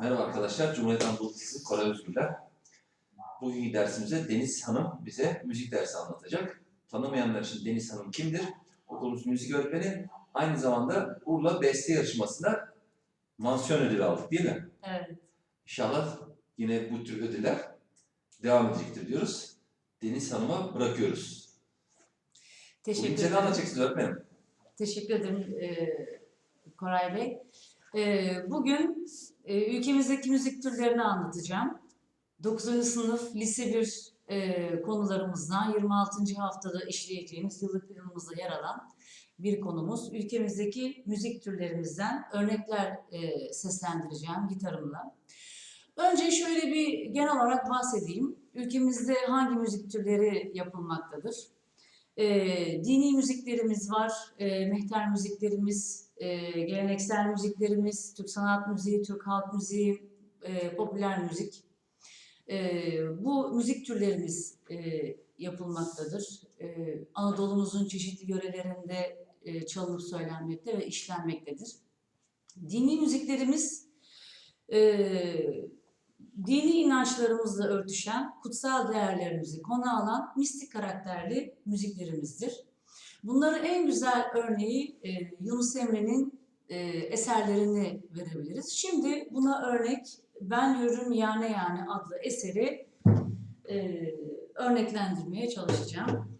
Merhaba arkadaşlar, Cumhuriyet Anadolu Lisesi Koray Özgürler. Bugünkü dersimize Deniz Hanım bize müzik dersi anlatacak. Tanımayanlar için Deniz Hanım kimdir? Okulumuz müzik öğretmeni. Aynı zamanda Urla Beste Yarışması'nda mansiyon ödülü aldık değil mi? Evet. İnşallah yine bu tür ödüller devam edecektir diyoruz. Deniz Hanım'a bırakıyoruz. Bugün Teşekkür ne ederim. anlatacaksınız öğretmenim? Teşekkür ederim e, Koray Bey. E, bugün e, ülkemizdeki müzik türlerini anlatacağım. 9. sınıf lise 1 e, konularımızdan 26. haftada işleyeceğimiz yıllık planımızda yer alan bir konumuz. Ülkemizdeki müzik türlerimizden örnekler e, seslendireceğim gitarımla. Önce şöyle bir genel olarak bahsedeyim. Ülkemizde hangi müzik türleri yapılmaktadır? E, dini müziklerimiz var, e, mehter müziklerimiz, e, geleneksel müziklerimiz, Türk sanat müziği, Türk halk müziği, e, popüler müzik. E, bu müzik türlerimiz e, yapılmaktadır. E, Anadolu'muzun çeşitli yörelerinde e, çalınıp söylenmekte ve işlenmektedir. Dini müziklerimiz e, dini inançlarımızla örtüşen, kutsal değerlerimizi konu alan mistik karakterli müziklerimizdir. Bunların en güzel örneği e, Yunus Emre'nin e, eserlerini verebiliriz. Şimdi buna örnek Ben Yürürüm Yane Yane adlı eseri e, örneklendirmeye çalışacağım.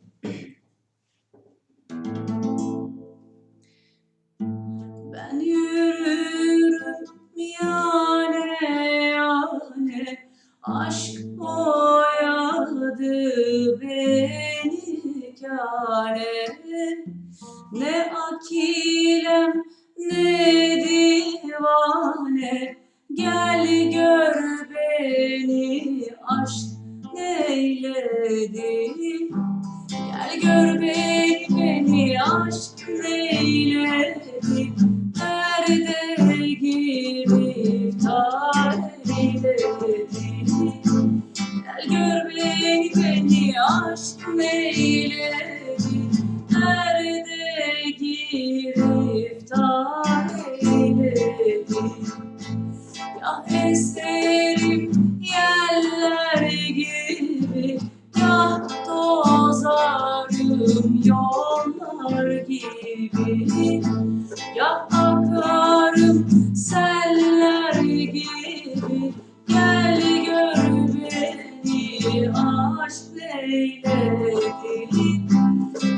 Neyledi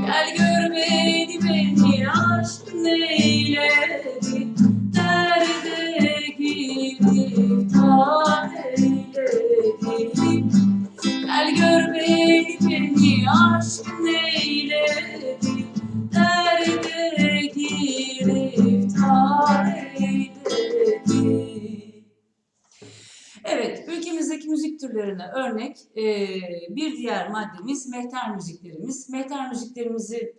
Gel gör ülkemizdeki müzik türlerine örnek e, bir diğer maddemiz mehter müziklerimiz. Mehter müziklerimizi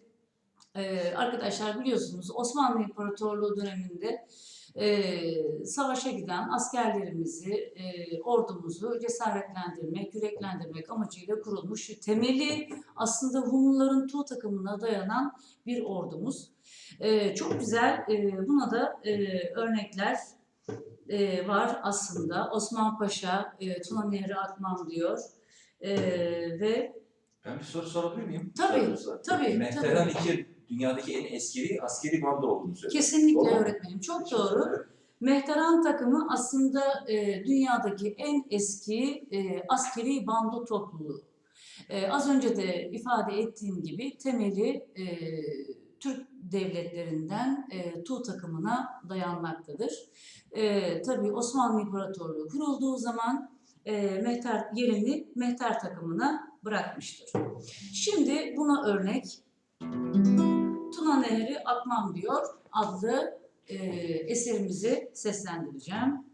e, arkadaşlar biliyorsunuz Osmanlı İmparatorluğu döneminde e, savaşa giden askerlerimizi, e, ordumuzu cesaretlendirmek, yüreklendirmek amacıyla kurulmuş. Temeli aslında Hunluların Tuğ takımına dayanan bir ordumuz. E, çok güzel, e, buna da e, örnekler e, var aslında. Osman Paşa, e, Tuna Nehri atmam diyor. E, ve Ben bir soru sorabilir miyim? Tabii, Sorunuz var. tabii, Mehteran iki dünyadaki en eski askeri bando olduğunu söylüyor. kesinlikle Doğru mu? öğretmenim çok doğru. Mehteran takımı aslında e, dünyadaki en eski e, askeri bando topluluğu. E, az önce de ifade ettiğim gibi temeli e, Türk devletlerinden e, Tuğ takımına dayanmaktadır. E, tabii Osmanlı İmparatorluğu kurulduğu zaman e, Mehter yerini Mehter takımına bırakmıştır. Şimdi buna örnek Tuna Nehri Akmam diyor adlı e, eserimizi seslendireceğim.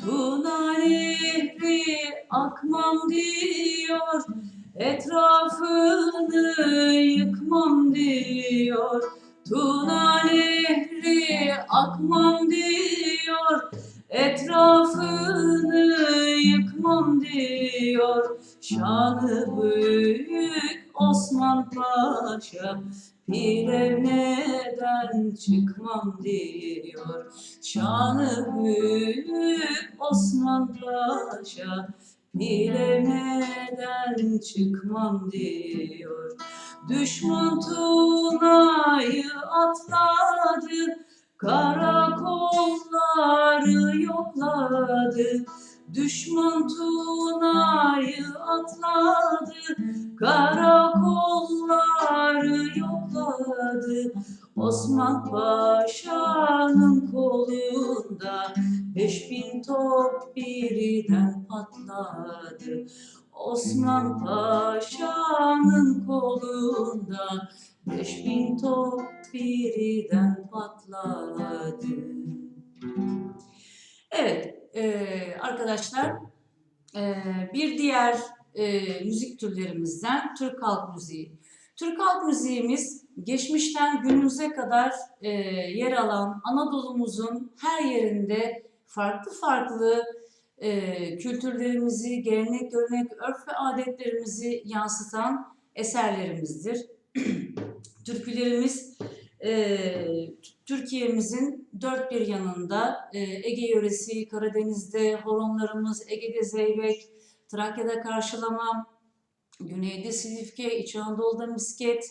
Tuna Nehri akmam diyor, etrafını yıkmam diyor. Tuna Nehri akmam diyor, etrafını yıkmam diyor. Şanı büyük Osman Paşa bir neden çıkmam çıkmam diyor. Şanı büyük Osman Paşa bilemeden çıkmam diyor. Düşman Tuna'yı atladı, karakolları yokladı. Düşman Tuna'yı atladı, karakolları yokladı. Osman Paşa'nın kolunda beş bin top birden patladı. Osman Paşa'nın kolunda beş bin top birden patladı. Evet eee, arkadaşlar eee, bir diğer eee, müzik türlerimizden Türk halk müziği. Türk halk müziğimiz geçmişten günümüze kadar eee, yer alan Anadolu'muzun her yerinde farklı farklı eee, kültürlerimizi, gelenek, görenek, örf ve adetlerimizi yansıtan eserlerimizdir. Türkülerimiz eee, Türkiye'mizin dört bir yanında eee, Ege yöresi, Karadeniz'de horonlarımız, Ege'de zeybek, Trakya'da karşılama, Güneyde Silifke, İç Anadolu'da misket,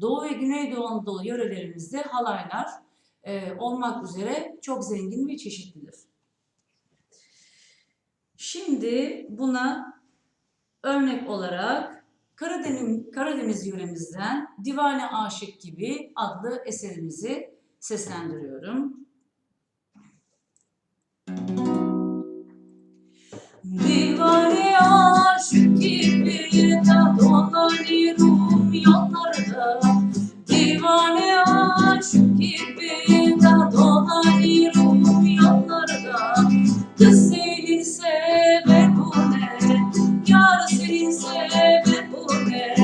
Doğu ve Güneydoğu Anadolu yörelerimizde halaylar eee, olmak üzere çok zengin ve çeşitlidir. Şimdi buna örnek olarak Karadeniz, Karadeniz yöremizden Divane Aşık gibi adlı eserimizi seslendiriyorum. Aşık gibi da dolanıyorum yollarda Kız senin sever bu ne? Yar senin sever bu ne?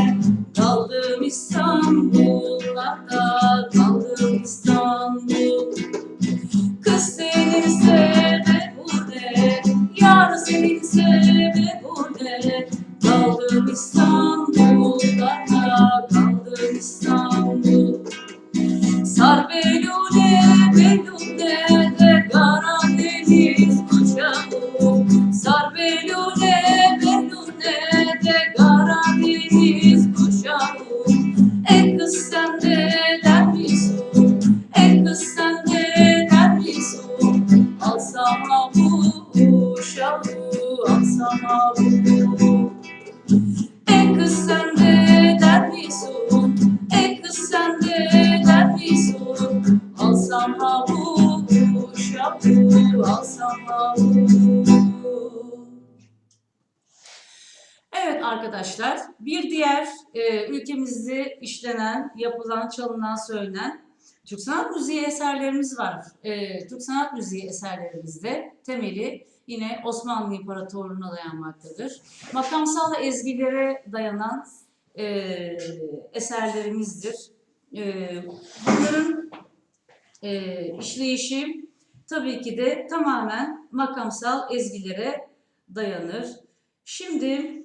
Kaldım İstanbul'larda Kaldım İstanbul. Kız senin sever bu ne? Yar senin sever bu ne? Kaldım İstanbul'larda Evet arkadaşlar, bir diğer e, ülkemizde işlenen, yapılan, çalınan, söylenen Türk sanat müziği eserlerimiz var. E, Türk sanat müziği eserlerimizde temeli yine Osmanlı İmparatorluğu'na dayanmaktadır. Makamsal ezgilere dayanan e, eserlerimizdir. E, bunların e, işleyişi tabii ki de tamamen makamsal ezgilere dayanır. Şimdi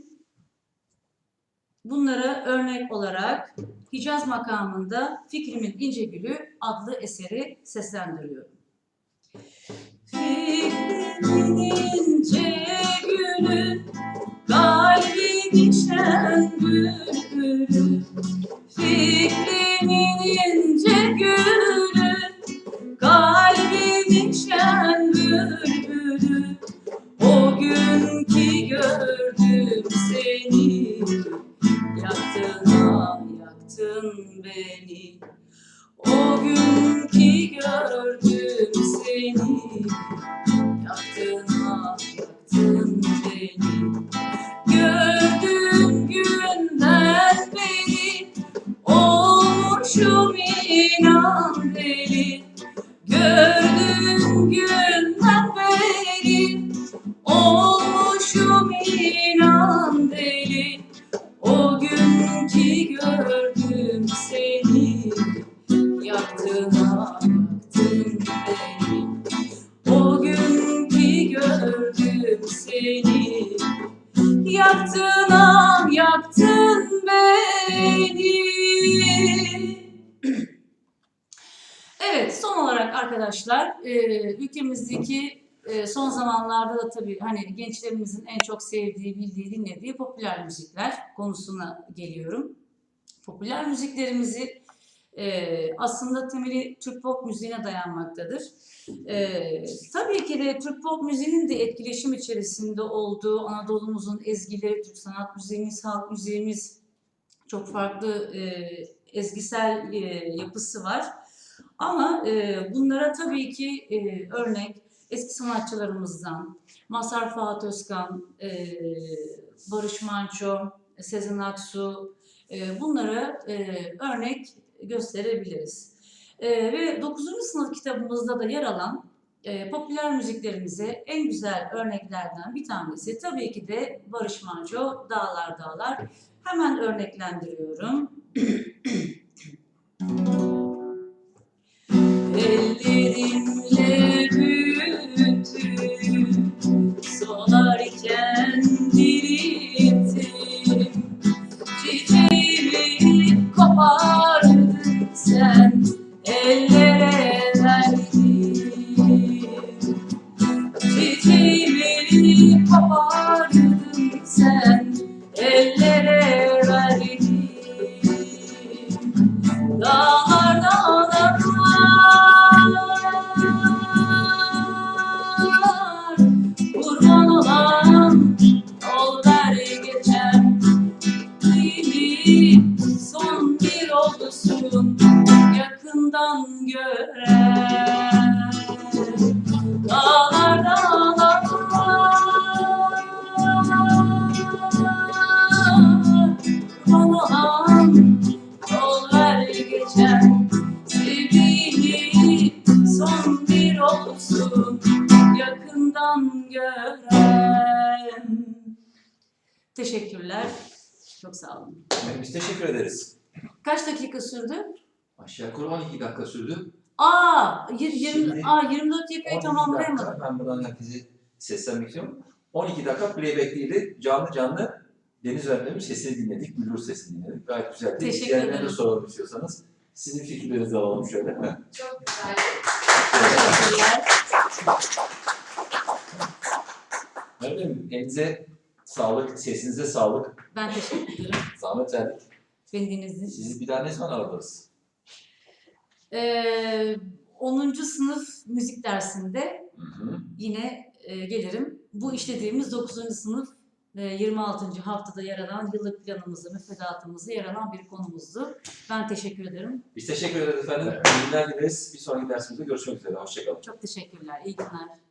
bunlara örnek olarak Hicaz makamında Fikrimin İnce Gülü adlı eseri seslendiriyorum. Fikrimin ince gülü, kalbimin şen bülbülü. Fikrimin ince gülü, olmuşum inan deli. Gördüğüm günden beri olmuşum inan deli. O gün ki gördüm seni, yaktın yaktın beni. O gün ki gördüm seni, yaktın ah yaktın olarak arkadaşlar, e, ülkemizdeki e, son zamanlarda da tabii hani gençlerimizin en çok sevdiği, bildiği, dinlediği popüler müzikler konusuna geliyorum. Popüler müziklerimizi e, aslında temeli Türk pop müziğine dayanmaktadır. E, tabii ki de Türk pop müziğinin de etkileşim içerisinde olduğu Anadolu'muzun ezgileri, Türk sanat müziğimiz, halk müziğimiz çok farklı e, ezgisel e, yapısı var. Ama e, bunlara tabii ki e, örnek eski sanatçılarımızdan Mazhar Fuat Özkan, e, Barış Manço, Sezen Aksu e, bunlara e, örnek gösterebiliriz. E, ve 9. sınıf kitabımızda da yer alan e, popüler müziklerimize en güzel örneklerden bir tanesi tabii ki de Barış Manço Dağlar Dağlar. Hemen örneklendiriyorum. Kurban olan yol ver geçen Sevdiğini son bir olsun yakından gören. Teşekkürler. Çok sağ olun. Biz teşekkür ederiz. Kaç dakika sürdü? Aşağı yukarı 12 dakika sürdü. Aa, yir- yirmi, Şimdi aa 24 dakikayı 12 tamamlayamadım. dakika, ben buradan herkese seslenmek istiyorum. 12 dakika playback'liydi. Canlı canlı Deniz öğretmenin sesini dinledik, Müdür sesini dinledik. Gayet güzeldi. Teşekkür İzleyenlere de ederim. soralım istiyorsanız. Sizin fikirlerinizi alalım şöyle. Çok güzel. Teşekkürler. Öğretmenim elinize sağlık, sesinize sağlık. Ben teşekkür ederim. Zahmet verdik. Beni dinlediğiniz için. Sizi bir daha ne zaman aradınız? Ee, 10. sınıf müzik dersinde Hı hı. yine e, gelirim. Bu işlediğimiz 9. sınıf 26. haftada yer alan yıllık planımızı, müfredatımızı yer alan bir konumuzdu. Ben teşekkür ederim. Biz teşekkür ederiz efendim. İyi günler dileriz. Bir sonraki dersimizde görüşmek üzere. Hoşçakalın. Çok teşekkürler. İyi günler.